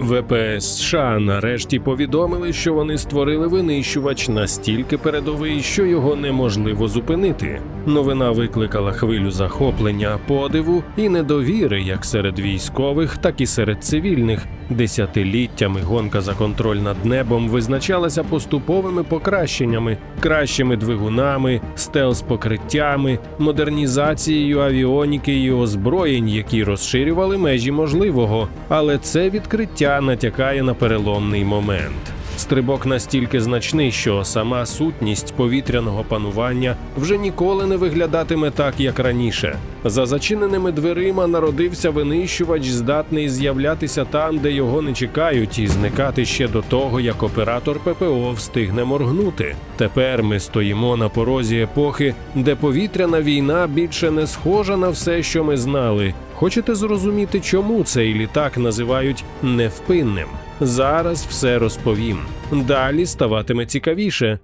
ВПС США нарешті повідомили, що вони створили винищувач настільки передовий, що його неможливо зупинити. Новина викликала хвилю захоплення, подиву і недовіри як серед військових, так і серед цивільних. Десятиліттями гонка за контроль над небом визначалася поступовими покращеннями, кращими двигунами, стелс-покриттями, модернізацією авіоніки і озброєнь, які розширювали межі можливого. Але це відкриття натякає на переломний момент. Стрибок настільки значний, що сама сутність повітряного панування вже ніколи не виглядатиме так, як раніше. За зачиненими дверима народився винищувач, здатний з'являтися там, де його не чекають, і зникати ще до того, як оператор ППО встигне моргнути. Тепер ми стоїмо на порозі епохи, де повітряна війна більше не схожа на все, що ми знали. Хочете зрозуміти, чому цей літак називають невпинним? Зараз все розповім. Далі ставатиме цікавіше.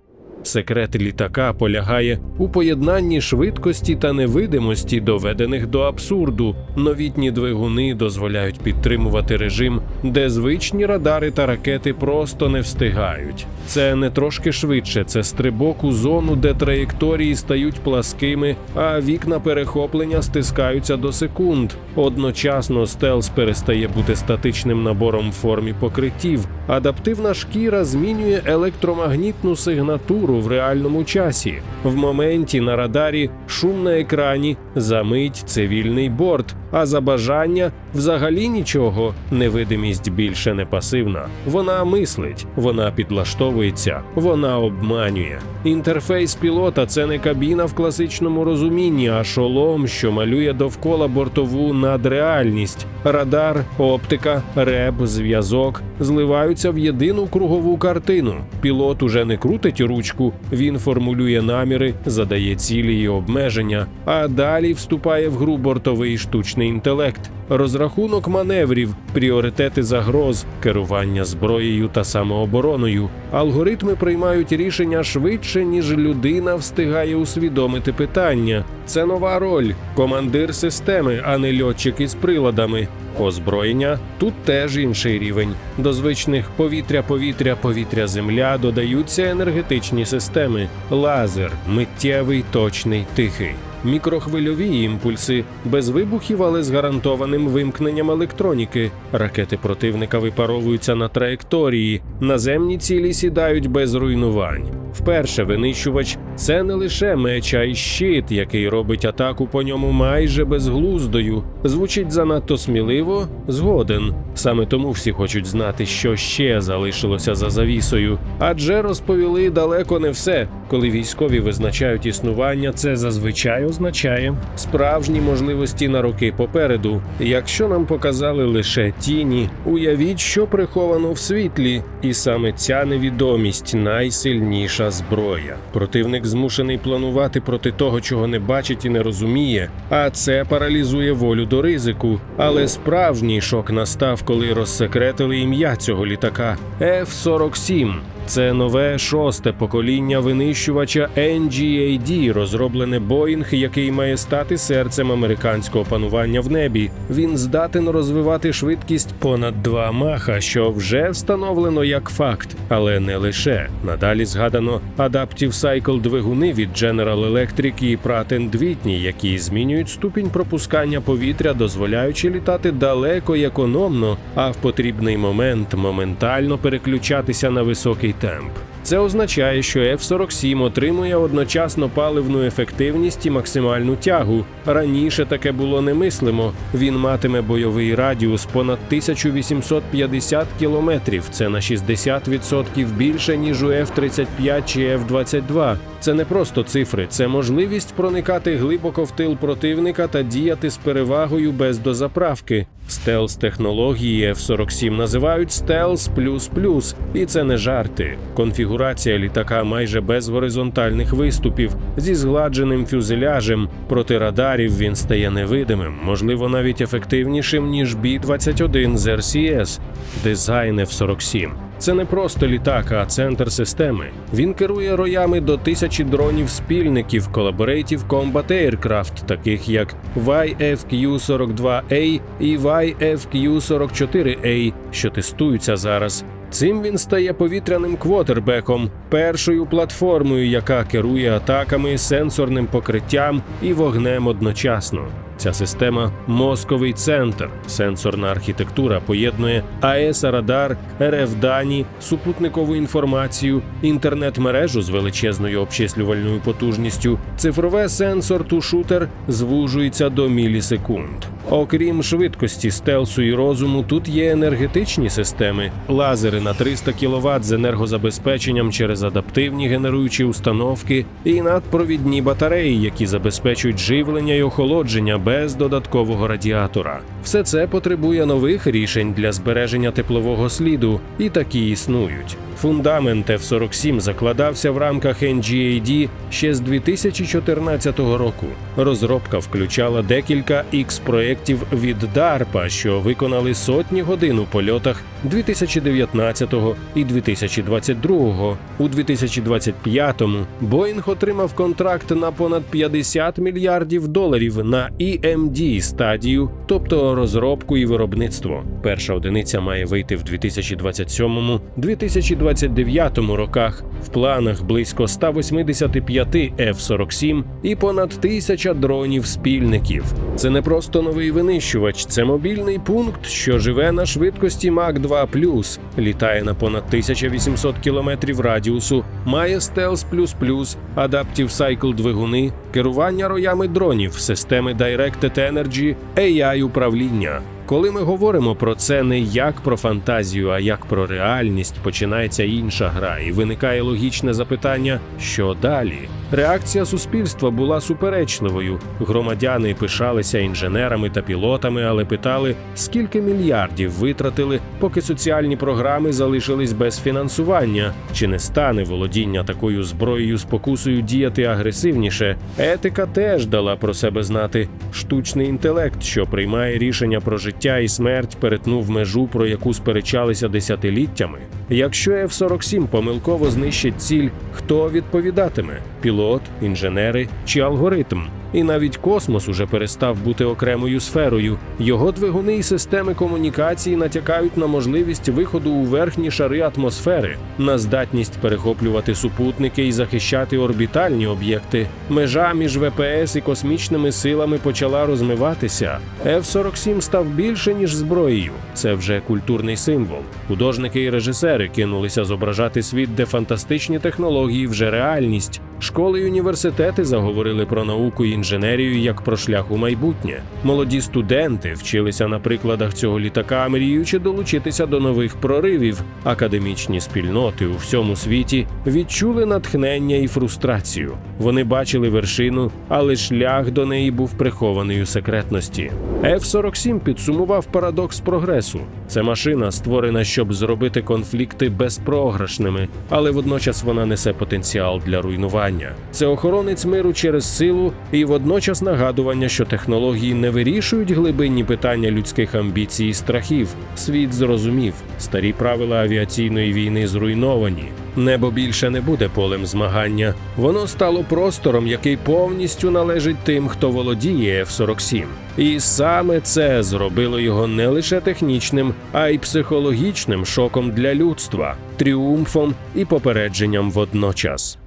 Секрет літака полягає у поєднанні швидкості та невидимості, доведених до абсурду. Новітні двигуни дозволяють підтримувати режим, де звичні радари та ракети просто не встигають. Це не трошки швидше, це стрибок у зону, де траєкторії стають пласкими, а вікна перехоплення стискаються до секунд. Одночасно стелс перестає бути статичним набором в формі покриттів. Адаптивна шкіра змінює електромагнітну сигнатуру в реальному часі. В моменті на радарі шум на екрані, за мить цивільний борт, а за бажання взагалі нічого. Невидимість більше не пасивна. Вона мислить, вона підлаштовується, вона обманює. Інтерфейс пілота це не кабіна в класичному розумінні, а шолом, що малює довкола бортову надреальність. Радар, оптика, реб, зв'язок зливаються в єдину кругову картину. Пілот уже не крутить ручку, він формулює наміри, задає цілі і обмеження, а далі вступає в гру бортовий штучний інтелект. Розрахунок маневрів, пріоритети загроз, керування зброєю та самообороною. Алгоритми приймають рішення швидше, ніж людина встигає усвідомити питання. Це нова роль командир системи, а не льотчик із приладами. Озброєння тут теж інший рівень. До звичних повітря, повітря, повітря, земля додаються енергетичні системи: лазер, миттєвий, точний, тихий. Мікрохвильові імпульси без вибухів, але з гарантованим вимкненням електроніки. Ракети противника випаровуються на траєкторії, наземні цілі сідають без руйнувань. Вперше винищувач це не лише меч, а й щит, який робить атаку по ньому майже безглуздою. Звучить занадто сміливо, згоден. Саме тому всі хочуть знати, що ще залишилося за завісою. Адже розповіли далеко не все. Коли військові визначають існування, це зазвичай означає справжні можливості на роки попереду. Якщо нам показали лише тіні, уявіть, що приховано в світлі, і саме ця невідомість найсильніша зброя. Противник змушений планувати проти того, чого не бачить і не розуміє, а це паралізує волю до ризику. Але справжній шок настав, коли розсекретили ім'я цього літака F-47. Це нове шосте покоління винищувача NGAD, розроблене Боїнг, який має стати серцем американського панування в небі. Він здатен розвивати швидкість понад 2 маха, що вже встановлено як факт, але не лише. Надалі згадано Adaptive Cycle двигуни від General Electric і Pratt Whitney, які змінюють ступінь пропускання повітря, дозволяючи літати далеко й економно, а в потрібний момент моментально переключатися на високий темп. Це означає, що F-47 отримує одночасно паливну ефективність і максимальну тягу. Раніше таке було немислимо. Він матиме бойовий радіус понад 1850 кілометрів. Це на 60% більше ніж у F-35 чи F-22. Це не просто цифри, це можливість проникати глибоко в тил противника та діяти з перевагою без дозаправки. Стелс технології F-47 називають стелс плюс плюс, і це не жарти. Конфігурація літака майже без горизонтальних виступів зі згладженим фюзеляжем. Проти радарів він стає невидимим, можливо, навіть ефективнішим ніж B-21 з RCS. Дизайн F-47 Це не просто літак, а центр системи. Він керує роями до тисячі дронів спільників Collaborative Combat Aircraft, таких як YFQ-42A і YFQ-44A, що тестуються зараз. Цим він стає повітряним квотербеком, першою платформою, яка керує атаками, сенсорним покриттям і вогнем одночасно. Ця система мозковий центр. Сенсорна архітектура поєднує АЕС, радар, РФ дані, супутникову інформацію, інтернет-мережу з величезною обчислювальною потужністю. Цифрове сенсор-ту-шутер звужується до мілісекунд. Окрім швидкості, стелсу і розуму, тут є енергетичні системи, лазери на 300 кВт з енергозабезпеченням через адаптивні генеруючі установки і надпровідні батареї, які забезпечують живлення і охолодження без додаткового радіатора. Все це потребує нових рішень для збереження теплового сліду, і такі існують. Фундамент F-47 закладався в рамках NGAD ще з 2014 року. Розробка включала декілька x проєктів від DARPA, що виконали сотні годин у польотах 2019 і 2022. У 2025-му Боїнг отримав контракт на понад 50 мільярдів доларів на EMD стадію, тобто розробку і виробництво. Перша одиниця має вийти в 2027-2029 роках. В планах близько 185 F-47 і понад тисяча дронів спільників. Це не просто новий винищувач, це мобільний пункт, що живе на швидкості Мach 2 літає на понад 1800 кілометрів радіусу, має стелс плюс адаптів сайкл двигуни, керування роями дронів, системи AI управління. Коли ми говоримо про це не як про фантазію, а як про реальність, починається інша гра, і виникає логічне запитання, що далі. Реакція суспільства була суперечливою. Громадяни пишалися інженерами та пілотами, але питали, скільки мільярдів витратили, поки соціальні програми залишились без фінансування, чи не стане володіння такою зброєю спокусою діяти агресивніше. Етика теж дала про себе знати. Штучний інтелект, що приймає рішення про життя і смерть, перетнув межу, про яку сперечалися десятиліттями. Якщо F-47 помилково знищить ціль, хто відповідатиме? Пілот, інженери чи алгоритм? І навіть космос уже перестав бути окремою сферою. Його двигуни і системи комунікації натякають на можливість виходу у верхні шари атмосфери, на здатність перехоплювати супутники і захищати орбітальні об'єкти. Межа між ВПС і космічними силами почала розмиватися. F-47 став більше ніж зброєю. Це вже культурний символ. Художники і режисери кинулися зображати світ, де фантастичні технології вже реальність. Школи й університети заговорили про науку і інженерію як про шлях у майбутнє. Молоді студенти вчилися на прикладах цього літака, мріючи долучитися до нових проривів. Академічні спільноти у всьому світі відчули натхнення і фрустрацію. Вони бачили вершину, але шлях до неї був прихований у секретності. F-47 підсумував парадокс прогресу. Це машина створена, щоб зробити конфлікти безпрограшними, але водночас вона несе потенціал для руйнування. Це охоронець миру через силу і водночас нагадування, що технології не вирішують глибинні питання людських амбіцій і страхів. Світ зрозумів, старі правила авіаційної війни зруйновані. Небо більше не буде полем змагання. Воно стало простором, який повністю належить тим, хто володіє F-47. І саме це зробило його не лише технічним, а й психологічним шоком для людства, тріумфом і попередженням водночас.